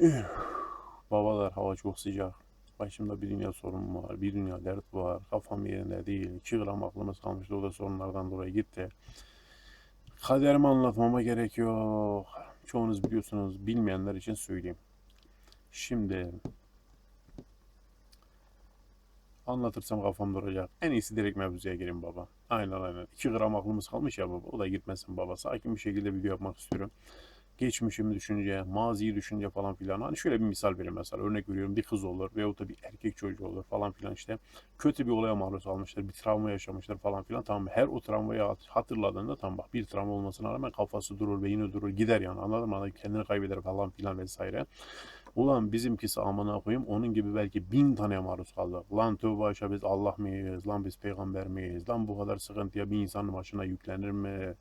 Babalar hava çok sıcak. Başımda bir dünya sorun var. Bir dünya dert var. Kafam yerinde değil. 2 gram aklımız kalmıştı. O da sorunlardan dolayı gitti. Kaderimi anlatmama gerek yok. Çoğunuz biliyorsunuz. Bilmeyenler için söyleyeyim. Şimdi anlatırsam kafam duracak. En iyisi direkt mevzuya gireyim baba. Aynen aynen. 2 gram aklımız kalmış ya baba. O da gitmesin baba. Sakin bir şekilde video yapmak istiyorum geçmişimi düşünce, maziyi düşünce falan filan. Hani şöyle bir misal vereyim mesela. Örnek veriyorum bir kız olur veyahut da bir erkek çocuğu olur falan filan işte. Kötü bir olaya maruz kalmışlar, bir travma yaşamışlar falan filan. Tamam? Her o travmayı hat- hatırladığında tamam bak bir travma olmasına rağmen kafası durur, beyni durur, gider yani anladın mı? Hani kendini kaybeder falan filan vesaire. Ulan bizimkisi amına koyayım onun gibi belki bin tane maruz kaldı. Lan tövbe aşağı biz Allah mıyız? Lan biz peygamber miyiz? Lan bu kadar sıkıntıya bir insanın başına yüklenir mi?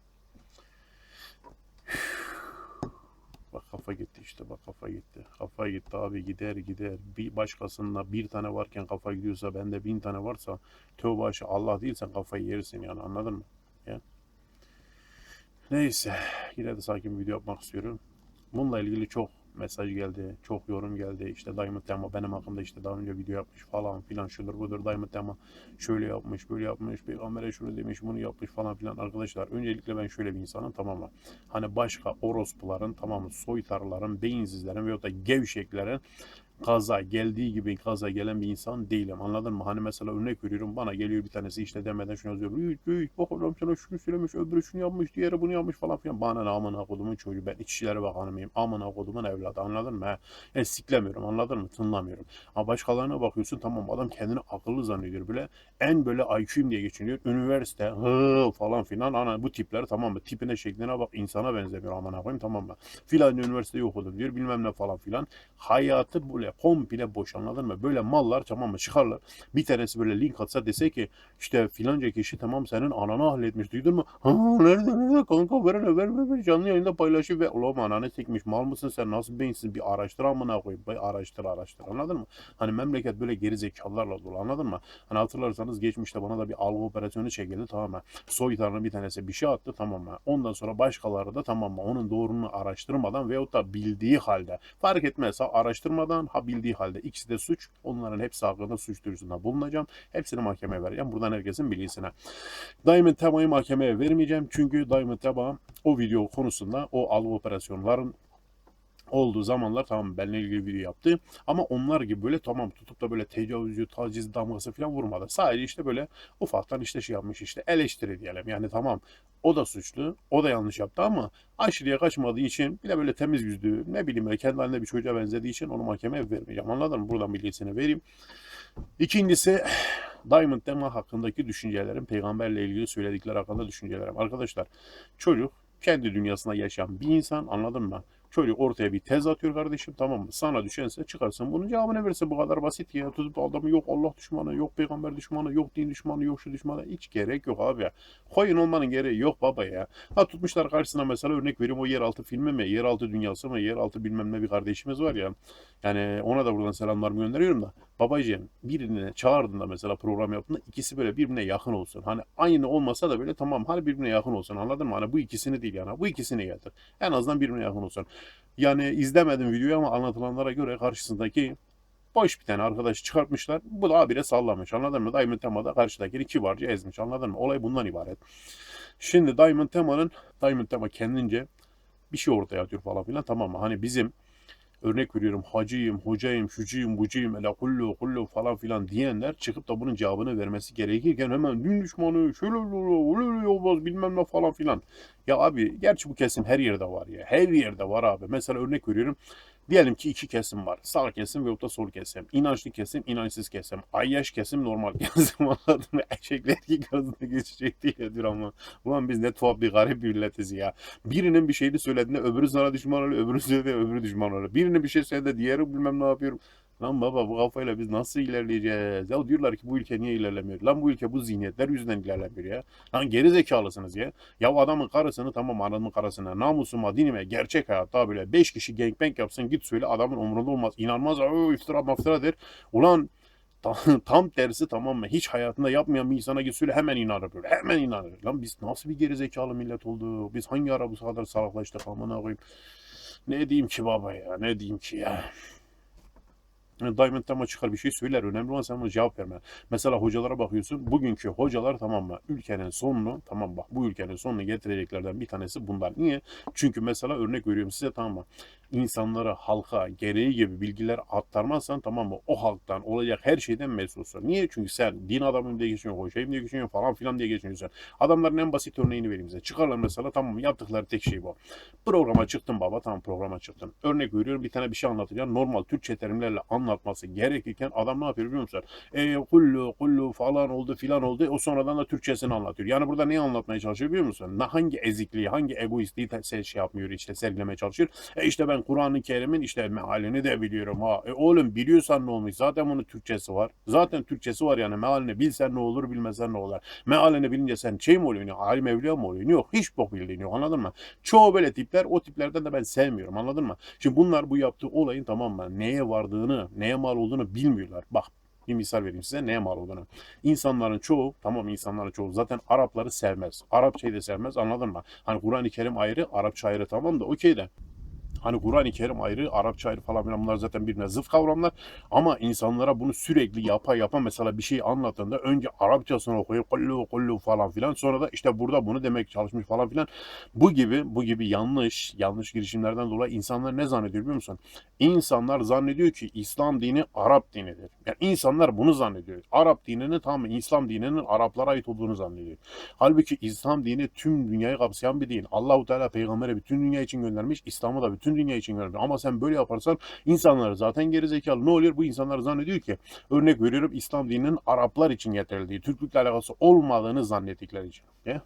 Bak kafa gitti işte bak kafa gitti. Kafa gitti abi gider gider. Bir başkasında bir tane varken kafa gidiyorsa bende bin tane varsa tövbe aşağı Allah değilsen kafayı yersin yani anladın mı? Ya. Neyse yine de sakin bir video yapmak istiyorum. Bununla ilgili çok mesaj geldi, çok yorum geldi. İşte Diamond Tema benim hakkımda işte daha önce video yapmış falan filan şudur budur. Diamond Tema şöyle yapmış, böyle yapmış, peygambere şunu demiş, bunu yapmış falan filan. Arkadaşlar öncelikle ben şöyle bir insanım tamam mı? Hani başka orospuların, tamam mı? Soytarların, beyinsizlerin veyahut da gevşeklerin kaza geldiği gibi kaza gelen bir insan değilim. Anladın mı? Hani mesela örnek veriyorum bana geliyor bir tanesi işte demeden şunu yazıyor. Büyük büyük bak oğlum sana şunu söylemiş öbürü şunu yapmış diğeri bunu yapmış falan filan. Bana ne amına kodumun çocuğu ben İçişleri Bakanı mıyım? Amına kodumun evladı anladın mı? Yani siklemiyorum anladın mı? Tınlamıyorum. Ama başkalarına bakıyorsun tamam adam kendini akıllı zannediyor bile. En böyle IQ'yim diye geçiniyor. Üniversite hı falan filan. Ana bu tipler tamam mı? Tipine şekline bak insana benzemiyor amına koyayım tamam mı? Filanca üniversiteyi okudum diyor bilmem ne falan filan. Hayatı böyle komple boş anladın mı? Böyle mallar tamam mı çıkarlar. Bir tanesi böyle link atsa dese ki işte filanca kişi tamam senin ananı halletmiş duydun mu? Ha nerede nerede kanka ver ver ver ver canlı yayında paylaşıyor ve ulan ananı sikmiş mal mısın sen nasıl beyinsiz bir araştır amına koyayım. Bay araştır araştır anladın mı? Hani memleket böyle geri zekalılarla dolu anladın mı? Hani hatırlarsanız geçmişte bana da bir algı operasyonu çekildi tamam mı? Soytarının bir tanesi bir şey attı tamam mı? Ondan sonra başkaları da tamam mı? Onun doğruluğunu araştırmadan veyahut da bildiği halde fark etmez araştırmadan bildiği halde ikisi de suç. Onların hepsi hakkında suç duyurusunda bulunacağım. Hepsini mahkemeye vereceğim. Buradan herkesin bilgisine. Diamond Tema'yı mahkemeye vermeyeceğim. Çünkü Diamond Tema o video konusunda o algı operasyonların olduğu zamanlar tamam benimle ilgili video yaptı. Ama onlar gibi böyle tamam tutup da böyle tecavüzcü, taciz damgası falan vurmadı. Sadece işte böyle ufaktan işte şey yapmış işte eleştiri diyelim. Yani tamam o da suçlu, o da yanlış yaptı ama aşırıya kaçmadığı için bir de böyle temiz yüzlü ne bileyim böyle kendi haline bir çocuğa benzediği için onu mahkemeye vermeyeceğim. Anladın mı? Buradan bilgisini vereyim. İkincisi Diamond Tema hakkındaki düşüncelerim, peygamberle ilgili söyledikleri hakkında düşüncelerim. Arkadaşlar çocuk kendi dünyasında yaşayan bir insan anladın mı? Çocuk ortaya bir tez atıyor kardeşim tamam mı? Sana düşense çıkarsın bunun cevabını verirse bu kadar basit ya. Tutup da adamı yok Allah düşmanı, yok peygamber düşmanı, yok din düşmanı, yok şu düşmanı. Hiç gerek yok abi ya. Koyun olmanın gereği yok baba ya. Ha tutmuşlar karşısına mesela örnek vereyim o yeraltı filmi mi, yeraltı dünyası mı, yeraltı bilmem ne bir kardeşimiz var ya. Yani ona da buradan selamlarımı gönderiyorum da. Babacığım birine çağırdığında mesela program yaptığında ikisi böyle birbirine yakın olsun. Hani aynı olmasa da böyle tamam hani birbirine yakın olsun anladın mı? Hani bu ikisini değil yani bu ikisini getir. En azından birbirine yakın olsun. Yani izlemedim videoyu ama anlatılanlara göre karşısındaki boş bir tane arkadaşı çıkartmışlar. Bu da abire sallamış anladın mı? Diamond Tema'da karşıdakini kibarca ezmiş anladın mı? Olay bundan ibaret. Şimdi Diamond Tema'nın Diamond Tema kendince bir şey ortaya atıyor falan filan tamam mı? Hani bizim örnek veriyorum hacıyım, hocayım, şucuyum, bucuyum, ele kullu kullu falan filan diyenler çıkıp da bunun cevabını vermesi gerekirken hemen din düşmanı, şöyle öyle olmaz bilmem ne falan filan. Ya abi gerçi bu kesim her yerde var ya. Her yerde var abi. Mesela örnek veriyorum. Diyelim ki iki kesim var. Sağ kesim ve da sol kesim. İnançlı kesim, inançsız kesim. Ayyaş kesim, normal kesim. Anladın mı? Eşekler erkek arasında geçecek diye diyor ama. Ulan biz ne tuhaf bir garip bir milletiz ya. Birinin bir şeyini söylediğinde öbürü sana düşman oluyor, öbürü söylediğinde öbürü düşman oluyor. Birinin bir şey söyledi, diğeri bilmem ne yapıyorum. Lan baba bu kafayla biz nasıl ilerleyeceğiz? Ya diyorlar ki bu ülke niye ilerlemiyor? Lan bu ülke bu zihniyetler yüzünden ilerlemiyor ya. Lan geri zekalısınız ya. Ya adamın karısını tamam adamın karısına namusuma, dinime, gerçek hayatta böyle 5 kişi gangbang yapsın git söyle adamın umurunda olmaz. İnanmaz. "Aa, iftira maftira der. Ulan tam, tersi tamam mı? Hiç hayatında yapmayan bir insana git söyle hemen inanır böyle. Hemen inanır. Lan biz nasıl bir geri zekalı millet oldu? Biz hangi ara bu kadar salaklaştık amına koyayım. Ne diyeyim ki baba ya ne diyeyim ki ya. Diamond Tema çıkar bir şey söyler. Önemli olan sen ona cevap vermen. Mesela hocalara bakıyorsun. Bugünkü hocalar tamam mı? Ülkenin sonunu tamam bak bu ülkenin sonunu getireceklerden bir tanesi bunlar. Niye? Çünkü mesela örnek veriyorum size tamam mı? İnsanlara, halka gereği gibi bilgiler aktarmazsan tamam mı? O halktan olacak her şeyden mesulsun. Niye? Çünkü sen din adamım diye geçiniyorsun, hocayım diye geçiniyorsun falan filan diye geçiniyorsun. Adamların en basit örneğini vereyim size. Çıkarlar mesela tamam mı? Yaptıkları tek şey bu. Programa çıktın baba tamam programa çıktın. Örnek veriyorum bir tane bir şey anlatacaksın. Normal Türkçe terimlerle anlatması gerekirken adam ne yapıyor biliyor musun? E kullu kullu falan oldu filan oldu. O sonradan da Türkçesini anlatıyor. Yani burada neyi anlatmaya çalışıyor biliyor musun? Hangi ezikliği, hangi egoistliği şey yapmıyor işte sergilemeye çalışıyor. E işte ben Kur'an-ı Kerim'in işte mealini de biliyorum ha. E oğlum biliyorsan ne olmuş? Zaten bunun Türkçesi var. Zaten Türkçesi var yani mealini bilsen ne olur bilmesen ne olur. Mealini bilince sen şey mi oluyorsun? Alim evliya mı oluyorsun? Yok. Hiç bok bildiğin yok anladın mı? Çoğu böyle tipler o tiplerden de ben sevmiyorum anladın mı? Şimdi bunlar bu yaptığı olayın tamam mı? Neye vardığını, neye mal olduğunu bilmiyorlar. Bak bir misal vereyim size neye mal olduğunu. İnsanların çoğu tamam insanların çoğu zaten Arapları sevmez. Arapçayı da sevmez anladın mı? Hani Kur'an-ı Kerim ayrı, Arapça ayrı tamam da okey de. Hani Kur'an-ı Kerim ayrı, Arapça ayrı falan filan bunlar zaten birbirine zıt kavramlar. Ama insanlara bunu sürekli yapa yapa mesela bir şey anlattığında önce Arapçasını okuyor, kullu kullu falan filan. Sonra da işte burada bunu demek çalışmış falan filan. Bu gibi bu gibi yanlış yanlış girişimlerden dolayı insanlar ne zannediyor biliyor musun? İnsanlar zannediyor ki İslam dini Arap dinidir. Yani insanlar bunu zannediyor. Arap dininin tamamı İslam dininin Araplara ait olduğunu zannediyor. Halbuki İslam dini tüm dünyayı kapsayan bir din. Allahu Teala peygamberi bütün dünya için göndermiş, İslam'ı da bütün dünya için göndermiş. Ama sen böyle yaparsan insanlar zaten gerizekalı. Ne oluyor? Bu insanlar zannediyor ki örnek veriyorum İslam dininin Araplar için getirildiği, Türklükle alakası olmadığını zannettikleri için. Ya?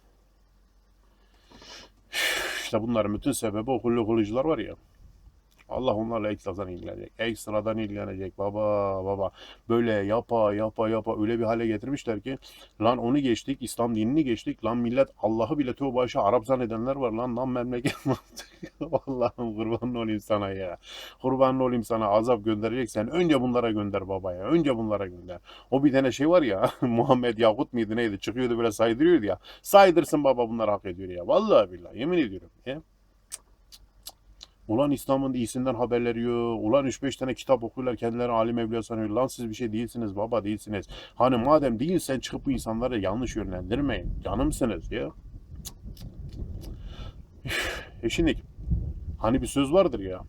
İşte bunların bütün sebebi o hullu var ya. Allah onlarla ekstradan ilgilenecek. Ekstradan ilgilenecek baba baba. Böyle yapa yapa yapa öyle bir hale getirmişler ki lan onu geçtik İslam dinini geçtik lan millet Allah'ı bile tövbe başa Arap zannedenler var lan lan memleket Allah'ım kurban olayım sana ya. Kurban olayım sana azap göndereceksen önce bunlara gönder baba ya. Önce bunlara gönder. O bir tane şey var ya Muhammed Yakut mıydı neydi çıkıyordu böyle saydırıyordu ya. Saydırsın baba bunlar hak ediyor ya. Vallahi billahi yemin ediyorum. Ya. Ulan İslam'ın iyisinden haberleri yok. Ulan 3-5 tane kitap okuyorlar kendileri alim evliya sanıyor. Lan siz bir şey değilsiniz baba değilsiniz. Hani madem değilsen çıkıp bu insanları yanlış yönlendirmeyin. Canımsınız ya. E şimdi hani bir söz vardır ya.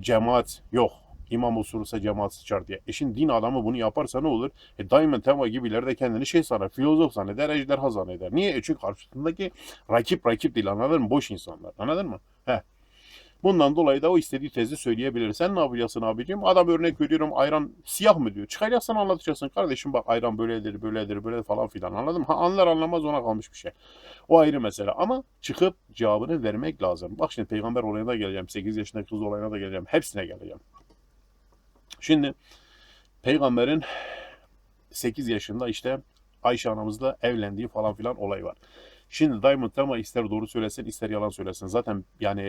Cemaat yok. İmam osurursa cemaat sıçar diye. E şimdi din adamı bunu yaparsa ne olur? E Diamond Tema gibiler de kendini şey sanar, filozof zanneder, ejderha zanneder. Niye? E çünkü karşısındaki rakip rakip değil anladın mı? Boş insanlar. Anladın mı? He. Bundan dolayı da o istediği tezi söyleyebilir. Sen ne yapacaksın abicim? Adam örnek veriyorum ayran siyah mı diyor. Çıkacaksın anlatacaksın. Kardeşim bak ayran böyledir, böyledir, böyle falan filan. Anladın mı? Ha, anlar anlamaz ona kalmış bir şey. O ayrı mesele. Ama çıkıp cevabını vermek lazım. Bak şimdi peygamber olayına da geleceğim. 8 yaşındaki kız olayına da geleceğim. Hepsine geleceğim. Şimdi peygamberin 8 yaşında işte Ayşe anamızla evlendiği falan filan olay var. Şimdi Diamond ama ister doğru söylesin ister yalan söylesin. Zaten yani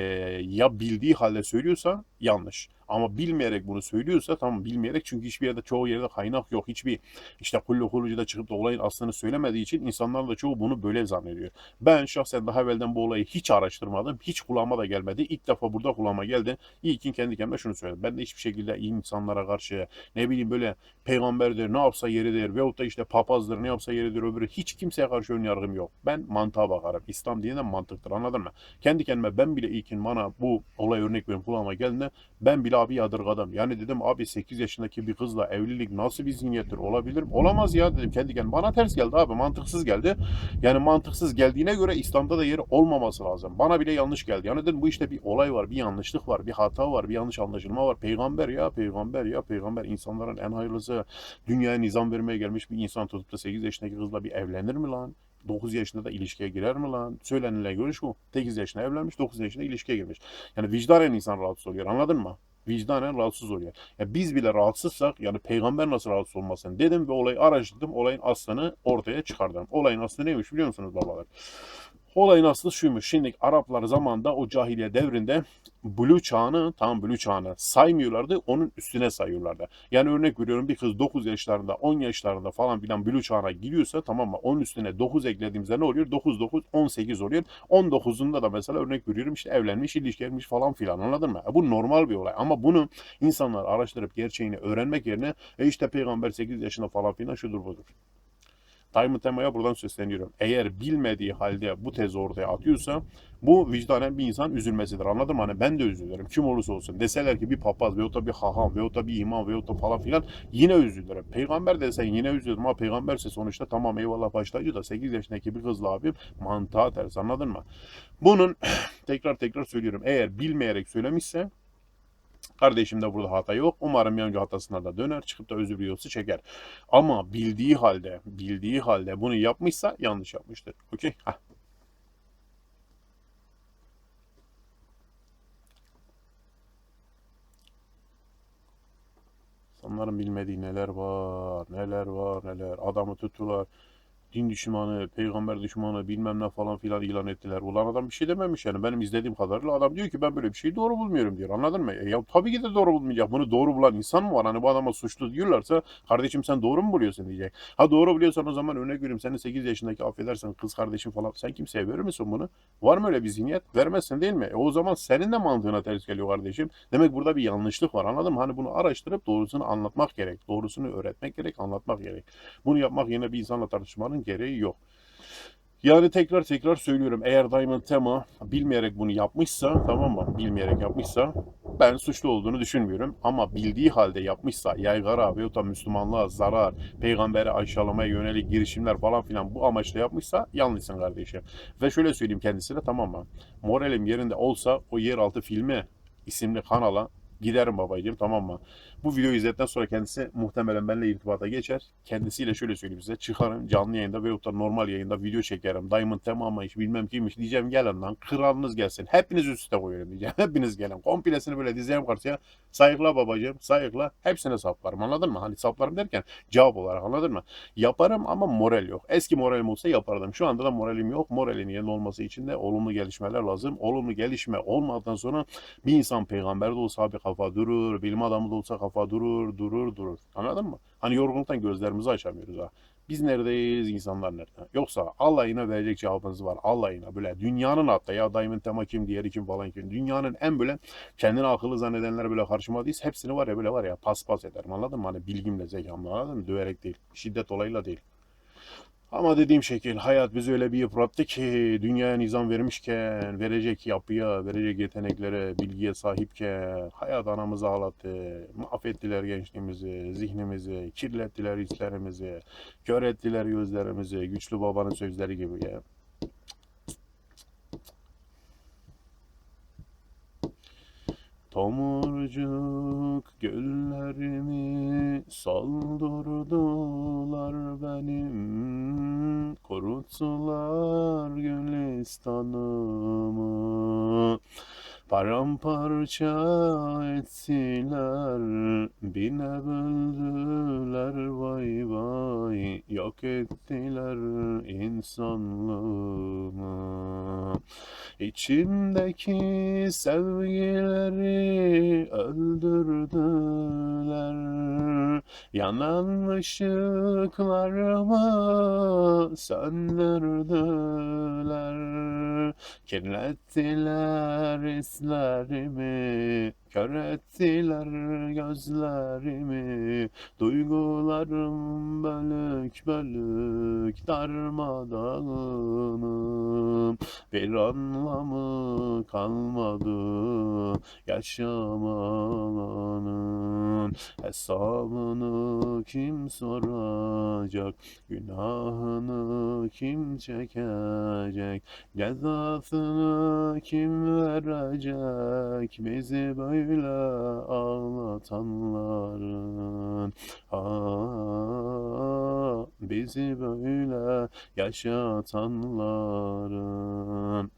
ya bildiği halde söylüyorsa yanlış. Ama bilmeyerek bunu söylüyorsa tamam bilmeyerek çünkü hiçbir yerde çoğu yerde kaynak yok. Hiçbir işte kullu kulucuda çıkıp da olayın aslını söylemediği için insanlar da çoğu bunu böyle zannediyor. Ben şahsen daha evvelden bu olayı hiç araştırmadım. Hiç kulağıma da gelmedi. İlk defa burada kulağıma geldi. İyi ki kendi kendime şunu söyledim. Ben de hiçbir şekilde iyi insanlara karşı ne bileyim böyle peygamberdir ne yapsa yeridir veyahut da işte papazdır ne yapsa yeridir öbürü hiç kimseye karşı ön yargım yok. Ben mantığa bakarım. İslam dininden mantıktır anladın mı? Kendi kendime ben bile ilkin bana bu olay örnek benim kulağıma geldiğinde ben bile abi yadırgadım. Yani dedim abi 8 yaşındaki bir kızla evlilik nasıl bir zihniyettir olabilir mi? Olamaz ya dedim kendi kendime. Bana ters geldi abi mantıksız geldi. Yani mantıksız geldiğine göre İslam'da da yeri olmaması lazım. Bana bile yanlış geldi. Yani dedim bu işte bir olay var, bir yanlışlık var, bir hata var, bir yanlış anlaşılma var. Peygamber ya peygamber ya peygamber insanların en hayırlısı dünyaya nizam vermeye gelmiş bir insan tutup da 8 yaşındaki kızla bir evlenir mi lan? 9 yaşında da ilişkiye girer mi lan? Söylenilen görüş bu. 8 yaşında evlenmiş, 9 yaşında ilişkiye girmiş. Yani vicdanen insan rahatsız oluyor anladın mı? Vicdanen rahatsız oluyor. Ya biz bile rahatsızsak yani peygamber nasıl rahatsız olmasın dedim ve olayı araştırdım. Olayın aslını ortaya çıkardım. Olayın aslı neymiş biliyor musunuz babalar? Olayın aslı şuymuş. Şimdi Araplar zamanında o cahiliye devrinde Blue çağını, tam Blue çağını saymıyorlardı. Onun üstüne sayıyorlardı. Yani örnek veriyorum bir kız 9 yaşlarında, 10 yaşlarında falan filan Blue çağına giriyorsa tamam mı? Onun üstüne 9 eklediğimizde ne oluyor? 9 9 18 oluyor. 19'unda da mesela örnek veriyorum işte evlenmiş, ilişkilenmiş falan filan anladın mı? E bu normal bir olay ama bunu insanlar araştırıp gerçeğini öğrenmek yerine e işte peygamber 8 yaşında falan filan şudur budur. Diamond Tema'ya buradan sesleniyorum. Eğer bilmediği halde bu tezi ortaya atıyorsa bu vicdanen bir insan üzülmesidir. Anladın mı? Hani ben de üzülürüm. Kim olursa olsun. Deseler ki bir papaz veyahut da bir haham veyahut da bir imam veyahut da falan filan yine üzülürüm. Peygamber desen yine üzülürüm ama peygamberse sonuçta tamam eyvallah başlayıcı da 8 yaşındaki bir kızla abim mantığa ters anladın mı? Bunun tekrar tekrar söylüyorum. Eğer bilmeyerek söylemişse Kardeşim de burada hata yok. Umarım önce hatasına da döner. Çıkıp da özür videosu çeker. Ama bildiği halde, bildiği halde bunu yapmışsa yanlış yapmıştır. Okey? İnsanların bilmediği neler var, neler var, neler. Adamı tutular din düşmanı, peygamber düşmanı bilmem ne falan filan ilan ettiler. Ulan adam bir şey dememiş yani. Benim izlediğim kadarıyla adam diyor ki ben böyle bir şeyi doğru bulmuyorum diyor. Anladın mı? E ya tabii ki de doğru bulmayacak. Bunu doğru bulan insan mı var? Hani bu adama suçlu diyorlarsa kardeşim sen doğru mu buluyorsun diyecek. Ha doğru biliyorsan o zaman örnek vereyim. Senin 8 yaşındaki affedersen kız kardeşin falan. Sen kimseye verir misin bunu? Var mı öyle bir zihniyet? Vermezsin değil mi? E o zaman senin de mantığına ters geliyor kardeşim. Demek burada bir yanlışlık var. Anladın mı? Hani bunu araştırıp doğrusunu anlatmak gerek. Doğrusunu öğretmek gerek, anlatmak gerek. Bunu yapmak yine bir insanla tartışmanın gereği yok. Yani tekrar tekrar söylüyorum eğer Diamond Tema bilmeyerek bunu yapmışsa tamam mı? Bilmeyerek yapmışsa ben suçlu olduğunu düşünmüyorum. Ama bildiği halde yapmışsa yaygara veyahut da Müslümanlığa zarar, peygamberi aşağılamaya yönelik girişimler falan filan bu amaçla yapmışsa yanlışsın kardeşim. Ve şöyle söyleyeyim kendisine tamam mı? Moralim yerinde olsa o yeraltı filmi isimli kanala giderim babacığım tamam mı? Bu videoyu izledikten sonra kendisi muhtemelen benimle irtibata geçer. Kendisiyle şöyle söyleyeyim size. Çıkarım canlı yayında veyahut da normal yayında video çekerim. Diamond tamam hiç bilmem kimmiş diyeceğim gelin lan. Kralınız gelsin. Hepiniz üst üste koyuyorum diyeceğim. Hepiniz gelin. Komplesini böyle dizeceğim karşıya. Sayıkla babacığım sayıkla. Hepsine saplarım anladın mı? Hani saplarım derken cevap olarak anladın mı? Yaparım ama moral yok. Eski moralim olsa yapardım. Şu anda da moralim yok. Moralin yerinde olması için de olumlu gelişmeler lazım. Olumlu gelişme olmadan sonra bir insan peygamber de olsa abi kafa durur. Bilim adamı da olsa kafa durur, durur, durur. Anladın mı? Hani yorgunluktan gözlerimizi açamıyoruz ha. Biz neredeyiz, insanlar nerede? Yoksa Allah yine verecek cevabınız var. Allah yine böyle dünyanın hatta ya daimin tema kim, diğeri kim falan kim. Dünyanın en böyle kendini akıllı zannedenler böyle karşıma değil. Hepsini var ya böyle var ya pas pas ederim anladın mı? Hani bilgimle, zekamla anladın mı? Döverek değil. Şiddet olayıyla değil. Ama dediğim şekil hayat bizi öyle bir yıprattı ki dünyaya nizam vermişken, verecek yapıya, verecek yeteneklere, bilgiye sahipken hayat anamızı ağlattı. Mahvettiler gençliğimizi, zihnimizi, kirlettiler hislerimizi, kör ettiler gözlerimizi. Güçlü babanın sözleri gibi ya. Tomurcuk güllerimi soldurdular benim. Kuruttular gülistanımı. Paramparça ettiler, bine böldüler yok ettiler insanlığımı. İçimdeki sevgileri öldürdüler, yanan ışıklarımı söndürdüler, kirlettiler hislerimi Kör ettiler gözlerimi. Duygularım bölük bölük darmadağınım. Bir anlamı kalmadı yaşamanın Hesabını kim soracak? Günahını kim çekecek? Cezasını kim verecek? Bizi böyle ağlatanların Aa, Bizi böyle yaşatanların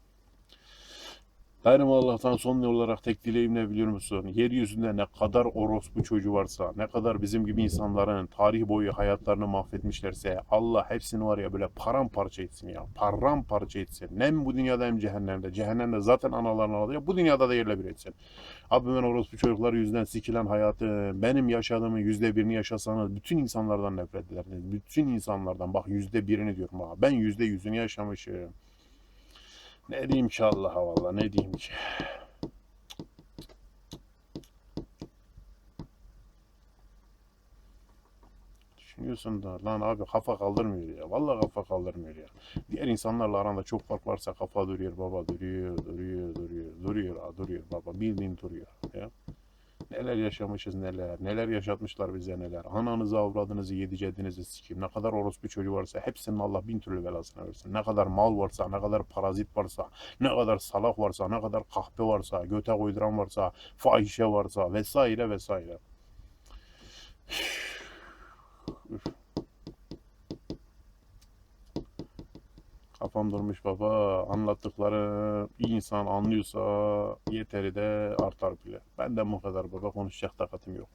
Benim Allah'tan son olarak tek dileğim ne biliyor musun? Yeryüzünde ne kadar orospu çocuğu varsa, ne kadar bizim gibi insanların tarih boyu hayatlarını mahvetmişlerse Allah hepsini var ya böyle paramparça etsin ya. Paramparça etsin. Hem bu dünyada hem cehennemde. Cehennemde zaten analarını alıyor. Bu dünyada da yerle bir etsin. Abi ben orospu çocukları yüzünden sikilen hayatı, benim yaşadığımın yüzde birini yaşasanız bütün insanlardan nefret ederdiniz. Bütün insanlardan. Bak yüzde birini diyorum ha. Ben yüzde yüzünü yaşamışım. Ne diyeyim ki Allah'a valla ne diyeyim ki. Düşünüyorsun da lan abi kafa kaldırmıyor ya. Vallahi kafa kaldırmıyor ya. Diğer insanlarla aranda çok fark varsa kafa duruyor baba duruyor duruyor duruyor duruyor ha, duruyor baba bildiğin duruyor ya. Neler yaşamışız neler, neler yaşatmışlar bize neler. Ananızı avradınızı yedi ceddinizi sikeyim. Ne kadar orospu çocuğu varsa hepsinin Allah bin türlü belasını versin. Ne kadar mal varsa, ne kadar parazit varsa, ne kadar salak varsa, ne kadar kahpe varsa, göte koyduran varsa, fahişe varsa vesaire vesaire. Kafam durmuş baba. Anlattıkları insan anlıyorsa yeteri de artar bile. Benden bu kadar baba. Konuşacak takatim yok.